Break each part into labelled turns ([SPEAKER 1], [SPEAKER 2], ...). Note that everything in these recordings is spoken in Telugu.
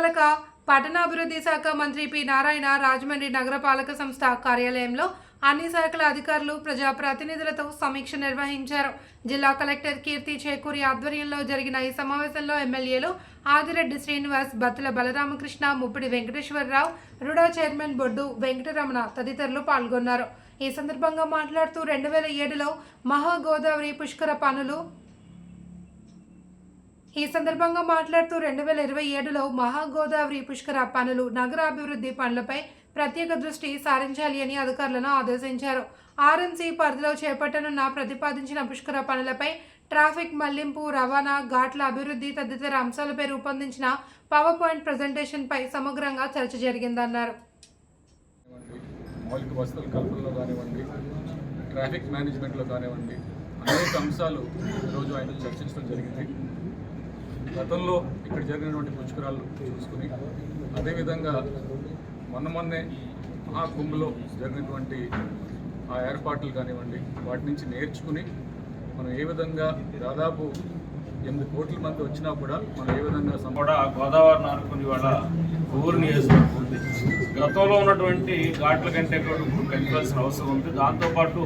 [SPEAKER 1] నగరపాలక పట్టణాభివృద్ధి శాఖ మంత్రి పి. నారాయణ రాజమండ్రి నగరపాలక సంస్థ కార్యాలయంలో అన్ని శాఖల అధికారులు ప్రజాప్రతినిధులతో సమీక్ష నిర్వహించారు. జిల్లా కలెక్టర్ కీర్తి చేకూరి ఆధ్వర్యంలో జరిగిన ఈ సమావేశంలో ఎమ్మెల్యేలు ఆదిరెడ్డి శ్రీనివాస్ బత్తుల బలరామకృష్ణ ముప్పిడి వెంకటేశ్వరరావు రుడా చైర్మన్ బొడ్డు వెంకటరమణ తదితరులు పాల్గొన్నారు. ఈ సందర్భంగా మాట్లాడుతూ రెండు వేల ఏడులో మహాగోదావరి పుష్కర పనులు ఈ సందర్భంగా మాట్లాడుతూ రెండు వేల ఇరవై ఏడులో మహాగోదావరి పుష్కర పనులు నగరాభివృద్ధి పనులపై ప్రత్యేక దృష్టి సారించాలి అని అధికారులను ఆదేశించారు. ఆర్ఎంసీ పరిధిలో చేపట్టనున్న ప్రతిపాదించిన పుష్కర పనులపై ట్రాఫిక్ మళ్ళింపు రవాణా ఘాట్ల అభివృద్ధి తదితర అంశాలపై రూపొందించిన పవర్ పాయింట్ ప్రజెంటేషన్పై సమగ్రంగా చర్చ జరిగిందన్నారు.
[SPEAKER 2] మౌలిక వసతుల కల్పనలో కానివ్వండి ట్రాఫిక్ మేనేజ్మెంట్లో కానివ్వండి అనేక అంశాలు ఈరోజు ఆయన చర్చించడం జరిగింది. గతంలో ఇక్కడ జరిగినటువంటి పుష్కరాలు చూసుకుని అదేవిధంగా మొన్న మొన్నే మహాకుంభలో జరిగినటువంటి ఆ ఏర్పాట్లు కానివ్వండి వాటి నుంచి నేర్చుకుని మనం ఏ విధంగా దాదాపు ఎనిమిది కోట్ల మంది వచ్చినా కూడా మనం ఏ విధంగా
[SPEAKER 3] కూడా గోదావరిని ఆనుకుని వాళ్ళ ఊరు నియోజకవర్గం గతంలో ఉన్నటువంటి ఘాట్ల కంటే కూడా ఇప్పుడు పెంచాల్సిన అవసరం ఉంది. దాంతోపాటు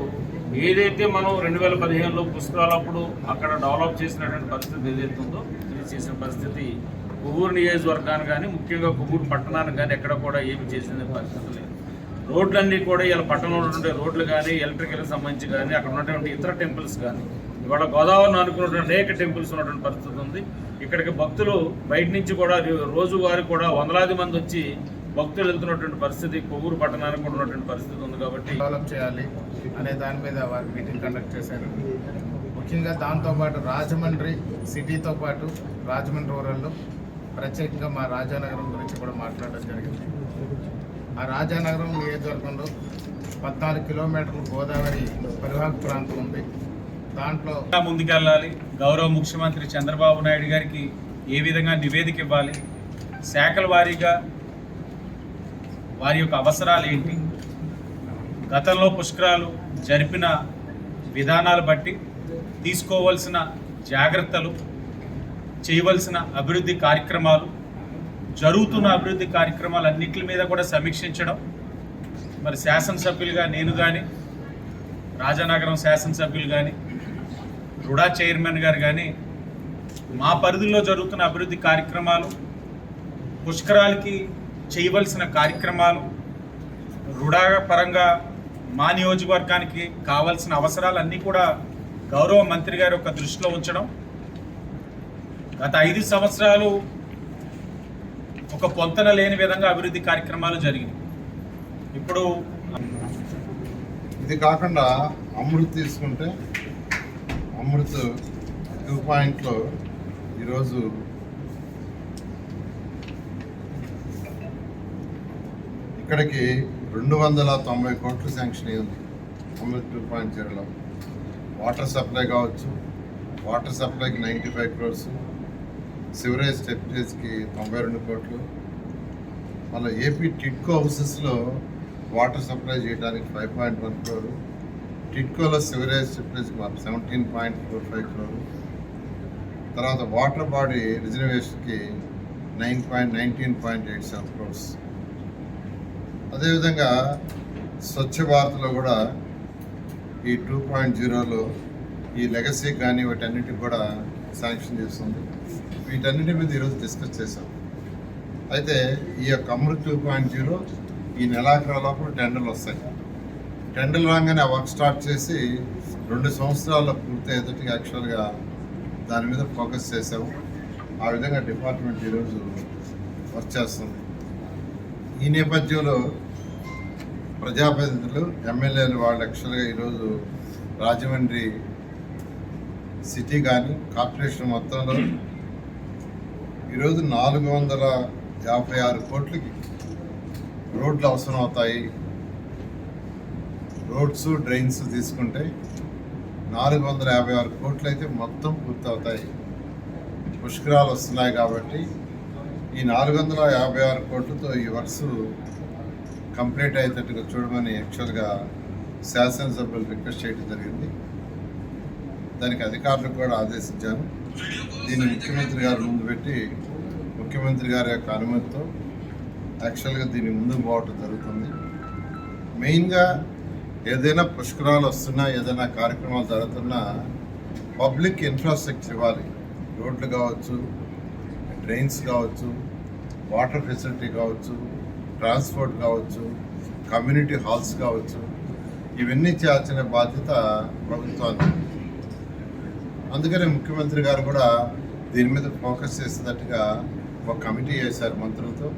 [SPEAKER 3] ఏదైతే మనం రెండు వేల పదిహేనులో పుష్కరాలప్పుడు అక్కడ డెవలప్ చేసినటువంటి పరిస్థితి ఏదైతే ఉందో ఇది చేసిన పరిస్థితి. కొవ్వూరు నియోజకవర్గాన్ని కానీ ముఖ్యంగా కొవ్వూరు పట్టణానికి కానీ ఎక్కడ కూడా ఏమి చేసిన పరిస్థితి లేదు. రోడ్లన్నీ కూడా ఇలా పట్టణంలో ఉన్నటువంటి రోడ్లు కానీ ఎలక్ట్రికల్కి సంబంధించి కానీ అక్కడ ఉన్నటువంటి ఇతర టెంపుల్స్ కానీ ఇవాళ గోదావరిని అనుకున్నటువంటి అనేక టెంపుల్స్ ఉన్నటువంటి పరిస్థితి ఉంది. ఇక్కడికి భక్తులు బయట నుంచి కూడా రోజువారి రోజువారీ కూడా వందలాది మంది వచ్చి భక్తులు వెళ్తున్నటువంటి పరిస్థితి కొవ్వూరు పట్టణానికి కూడా ఉన్నటువంటి పరిస్థితి ఉంది కాబట్టి
[SPEAKER 4] డెవలప్ చేయాలి అనే దాని మీద వారు మీటింగ్ కండక్ట్ చేశారు. ముఖ్యంగా దాంతోపాటు రాజమండ్రి సిటీతో పాటు రాజమండ్రి రూరల్లో ప్రత్యేకంగా మా రాజానగరం గురించి కూడా మాట్లాడడం జరిగింది. ఆ రాజానగరం నియోజకవర్గంలో పద్నాలుగు కిలోమీటర్లు గోదావరి పరివాహక ప్రాంతం ఉంది. దాంట్లో
[SPEAKER 5] ముందుకెళ్ళాలి? గౌరవ ముఖ్యమంత్రి చంద్రబాబు నాయుడు గారికి ఏ విధంగా నివేదిక ఇవ్వాలి? శాఖల వారీగా వారి యొక్క అవసరాలు ఏంటి? గతంలో పుష్కరాలు జరిపిన విధానాలు బట్టి తీసుకోవాల్సిన జాగ్రత్తలు చేయవలసిన అభివృద్ధి కార్యక్రమాలు జరుగుతున్న అభివృద్ధి కార్యక్రమాలు అన్నింటి మీద కూడా సమీక్షించడం. మరి శాసనసభ్యులుగా నేను కానీ రాజానగరం శాసనసభ్యులు కానీ రుడా చైర్మన్ గారు కానీ మా పరిధిలో జరుగుతున్న అభివృద్ధి కార్యక్రమాలు పుష్కరాలకి చేయవలసిన కార్యక్రమాలు రుడా పరంగా మా నియోజకవర్గానికి కావాల్సిన అవసరాలన్నీ కూడా గౌరవ మంత్రి గారి యొక్క దృష్టిలో ఉంచడం. గత ఐదు సంవత్సరాలు ఒక పొంతన లేని విధంగా అభివృద్ధి కార్యక్రమాలు జరిగినాయి. ఇప్పుడు
[SPEAKER 6] ఇది కాకుండా అమృత్ తీసుకుంటే అమృత్ టూ పాయింట్లో ఈరోజు ఇక్కడికి రెండు వందల తొంభై కోట్లు శాంక్షన్ అయ్యింది. అమృత్ టూ పాయింట్ జీరోలో. వాటర్ సప్లై కావచ్చు. వాటర్ సప్లైకి నైంటీ ఫైవ్ క్రోర్స్. సివరేజ్ స్టెప్టేజ్కి తొంభై రెండు కోట్లు. మళ్ళీ ఏపీ టిడ్కో హౌసెస్లో వాటర్ సప్లై చేయడానికి ఫైవ్ పాయింట్ వన్ క్రోరు. టిడ్కోలో sewerage స్టెప్టేజ్కి seventeen point four five crore. తర్వాత water body రిజర్వేషన్కి nine point nineteen point eight seven crores. అదేవిధంగా స్వచ్ఛ భారత్లో కూడా ఈ టూ పాయింట్ జీరోలో ఈ లెగసీ కానీ వాటన్నిటికి కూడా శాంక్షన్ చేస్తుంది. వీటన్నిటి మీద ఈరోజు డిస్కస్ చేశాం. అయితే ఈ యొక్క అమృత్ టూ పాయింట్ జీరో ఈ నెలాఖరు లోపల టెండర్లు వస్తాయి. టెండర్లు రాగానే ఆ వర్క్ స్టార్ట్ చేసి రెండు సంవత్సరాల్లో పూర్తి ఎదుటి యాక్చువల్గా దాని మీద ఫోకస్ చేసాము ఆ విధంగా డిపార్ట్మెంట్ ఈరోజు వర్క్ చేస్తుంది. ఈ నేపథ్యంలో ప్రజాప్రతినిధులు ఎమ్మెల్యేలు వాళ్ళు యాక్చువల్గా ఈరోజు రాజమండ్రి సిటీ కానీ కార్పొరేషన్ మొత్తంలో ఈరోజు నాలుగు వందల యాభై ఆరు కోట్లకి రోడ్లు అవసరం అవుతాయి. రోడ్స్ డ్రైన్స్ తీసుకుంటే నాలుగు వందల యాభై ఆరు కోట్లు అయితే మొత్తం పూర్తవుతాయి. పుష్కరాలు వస్తున్నాయి కాబట్టి ఈ నాలుగు వందల యాభై ఆరు కోట్లతో ఈ వరుస కంప్లీట్ అయ్యేటట్టుగా చూడమని యాక్చువల్గా శాసనసభ్యులు రిక్వెస్ట్ చేయడం జరిగింది. దానికి అధికారులకు కూడా ఆదేశించాను దీన్ని ముఖ్యమంత్రి గారు ముందు పెట్టి ముఖ్యమంత్రి గారి యొక్క అనుమతితో యాక్చువల్గా దీన్ని ముందుకు పోవటం జరుగుతుంది. మెయిన్గా ఏదైనా పుష్కరాలు వస్తున్నా ఏదైనా కార్యక్రమాలు జరుగుతున్నా పబ్లిక్ ఇన్ఫ్రాస్ట్రక్చర్ ఇవ్వాలి. రోడ్లు కావచ్చు డ్రైన్స్ కావచ్చు వాటర్ ఫెసిలిటీ కావచ్చు ట్రాన్స్పోర్ట్ కావచ్చు కమ్యూనిటీ హాల్స్ కావచ్చు ఇవన్నీ చేయాల్సిన బాధ్యత ప్రభుత్వానికి అందుకనే ముఖ్యమంత్రి గారు కూడా దీని మీద ఫోకస్ చేసేటట్టుగా ఒక కమిటీ వేశారు మంత్రులతో.